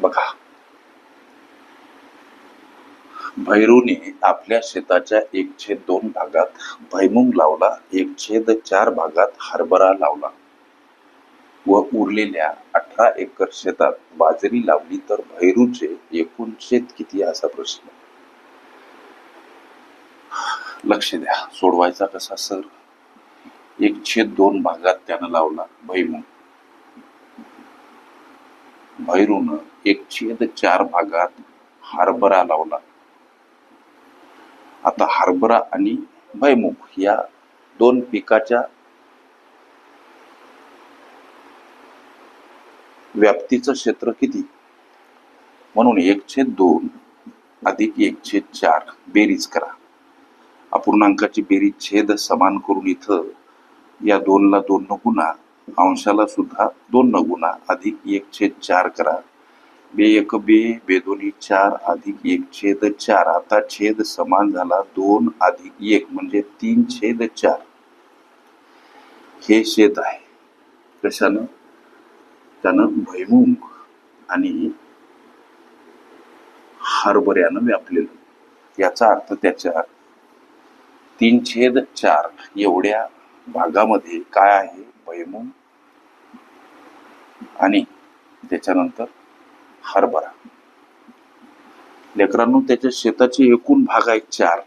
बघा. भैरूने आपल्या शेताच्या एक छेद दोन भागात भैमुंग लावला एक छेद चार भागात हरभरा लावला व उरलेल्या अठरा एकर शेतात बाजरी लावली तर भैरूचे एकूण शेत किती असा प्रश्न. लक्ष द्या सोडवायचा कसा सर? एक छेद दोन भागात त्यानं लावला भैमुंग. भैरूनं एक छेद चार भागात हरभरा लावला. आता हरभरा आणि भैमुख या दोन पिकाच्या व्याप्तीचं क्षेत्र किती? म्हणून एक छेद दोन अधिक एक छेद चार बेरीज करा. अपूर्णांकाची बेरीज छेद समान करून इथं या दोनला दोन न गुणा अंशाला सुद्धा दोन न गुणा अधिक एक छेद चार करा. बे एक बे बे दोन्ही चार अधिक एक छेद चार. आता छेद समान झाला दोन अधिक एक म्हणजे तीन छेद चार. हे शेत आहे. कशानं? त्यानं भैमुख आणि हरभऱ्यानं व्यापलेलं. याचा अर्थ त्याच्या तीन छेद चार एवढ्या भागामध्ये काय आहे? भैमुख आणि त्याच्यानंतर हरभरा. लेकरांनो त्याच्या शेताचे एकूण भाग आहेत चार.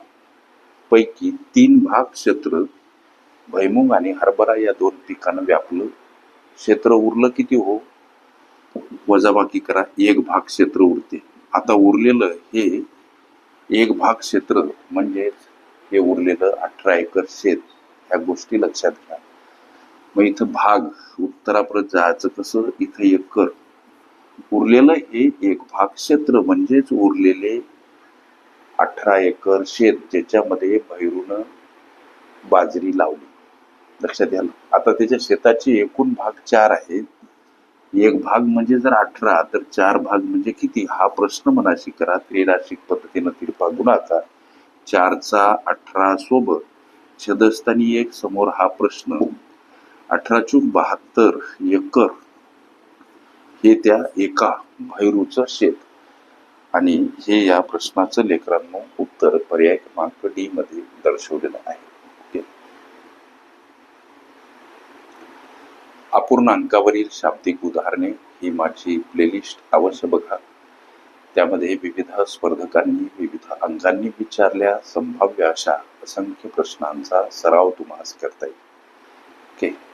पैकी तीन भाग क्षेत्र भैमुग आणि हरभरा या दोन पिकानं व्यापलं. क्षेत्र उरलं किती हो? वजाबाकी करा एक भाग क्षेत्र उरते. आता उरलेलं हे एक भाग क्षेत्र म्हणजेच हे उरलेलं अठरा एकर शेत. ह्या गोष्टी लक्षात घ्या. मग इथं भाग उत्तरापर्यंत जायचं कसं? इथं एकर उरलेलं हे एक भाग क्षेत्र म्हणजेच उरलेले अठरा एकर शेत ज्याच्यामध्ये भैरून बाजरी लावली. लक्षात घ्या आता त्याच्या शेताचे एकूण भाग चार आहेत एक भाग म्हणजे जर अठरा तर चार भाग म्हणजे किती? हा प्रश्न मनाशी करा. त्रिराशिक पद्धतीनं तिरपा गुणाकार. चारचा अठरा सोबत छदस्थानी एक समोर हा प्रश्न. अठरा चूक बहात्तर एकर हे त्या एका भैरूचं शेत. आणि हे या प्रश्नाचं लेकरांनो उत्तर पर्याय क्रमांक डी मध्ये दर्शवलेलं आहे. अपूर्ण अपूर्णांकावरील शाब्दिक उदाहरणे ही माझी प्लेलिस्ट अवश्य बघा. त्यामध्ये विविध स्पर्धकांनी विविध अंगांनी विचारल्या संभाव्य अशा असंख्य प्रश्नांचा सराव तुम्हाला करता येईल. ओके.